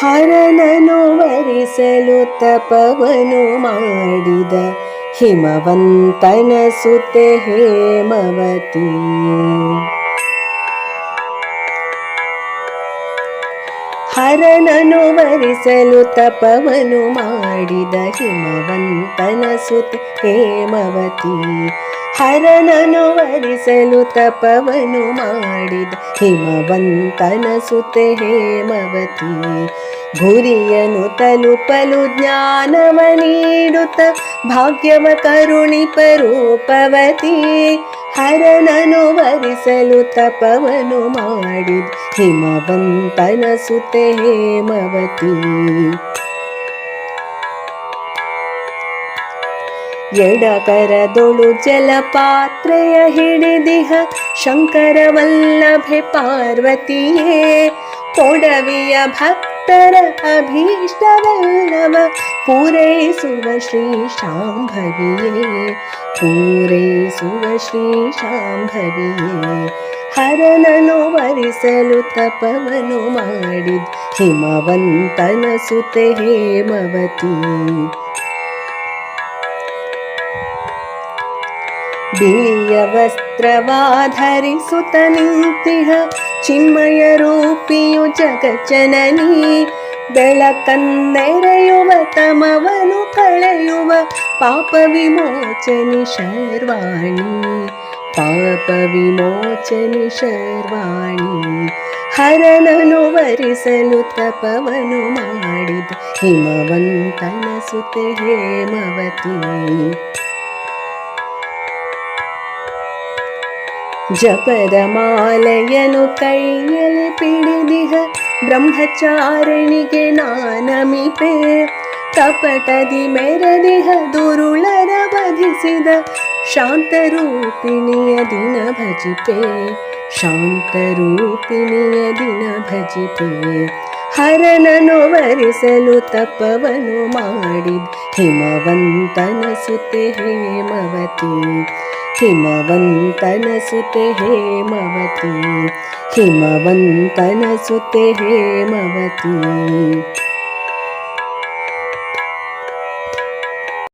ಹರನನು ವರಿಸಲು ತಪವನು ಮಾಡಿದ ಹಿಮವಂತನ ಸುತೆ ಹೇಮವತಿ. ಹರನನು ವರಿಸಲು ತಪವನು ಮಾಡಿದ ಹಿಮವಂತನ ಸುತೆ ಹೇಮವತಿ. ಹರನನು ವರಿಸಲು ತಪವನು ಮಾಡಿದ ಹಿಮವಂತನ ಸುತೆ ಹೇಮವತಿ ಗುರಿಯನು ತಲುಪಲು ಜ್ಞಾನವ ನೀಡುತ್ತ ಭಾಗ್ಯವ ಕರುಣಿಪ ರೂಪವತಿ ಹರನನು ವರಿಸಲು ತಪವನು ಮಾಡಿದ ಹಿಮವಂತನ ಸುತೆ ಹೇಮವತಿ ಎಡಕರದೊಳು ಜಲಪಾತ್ರೆಯ ಹಿಡಿದಿಹ ಶಂಕರ ವಲ್ಲಭೆ ಪಾರ್ವತಿಯೇ ಕೊಡವಿಯ ಭಕ್ತರ ಅಭೀಷ್ಟವೆಲ್ಲವ ಪೂರೈಸುವ ಶ್ರೀ ಶಾಂಭವಿಯೇ ಪೂರೈಸುವ ಶ್ರೀ ಶಾಂಭವಿಯೇ ಹರನನು ವರಿಸಲು ತಪವನು ಮಾಡಿದ ಹಿಮವಂತನ ಸುತೆ ಹೇಮವತಿ ಬಿಳಿಯ ವಸ್ತ್ರವಾಧರಿಸುತ್ತ ನಿಂತಿಹ ಚಿನ್ಮಯ ರೂಪಿಯು ಜಗಜ್ಜನನಿ ಬೆಳಕನ್ನೆರೆಯುವ ತಮವನು ಕಳೆಯುವ ಪಾಪ ವಿಮೋಚನಿ ಶರ್ವಾಣಿ ಪಾಪ ವಿಮೋಚನಿ ಶರ್ವಾಣಿ ಹರನನು ವರಿಸಲು ತಪವನು ಮಾಡಿದ ಹಿಮವಂತನ ಸುತೆ ಹೇಮವತಿ ಜಪದ ಮಾಲೆಯನು ಕೈಯಲ್ಲಿ ಪಿಡಿದಿಹ ಬ್ರಹ್ಮಚಾರಿಣಿಗೆ ನಾನಮಿಪೆ ಕಪಟದಿ ಮೆರೆದಿಹ ದುರುಳರ ವಧಿಸಿದ ಶಾಂತರೂಪಿಣಿಯ ದಿನ ಭಜಿಪೆ ಶಾಂತರೂಪಿಣಿಯ ದಿನ ಭಜಿಪೆ ಹರನನು ವರಿಸಲು ತಪವನು ಮಾಡಿದ ಹಿಮವಂತನ ಸುತೆ ಹೇಮವತಿ हिमवन्तनसुते हेमवती। हिमवन्तनसुते हेमवती।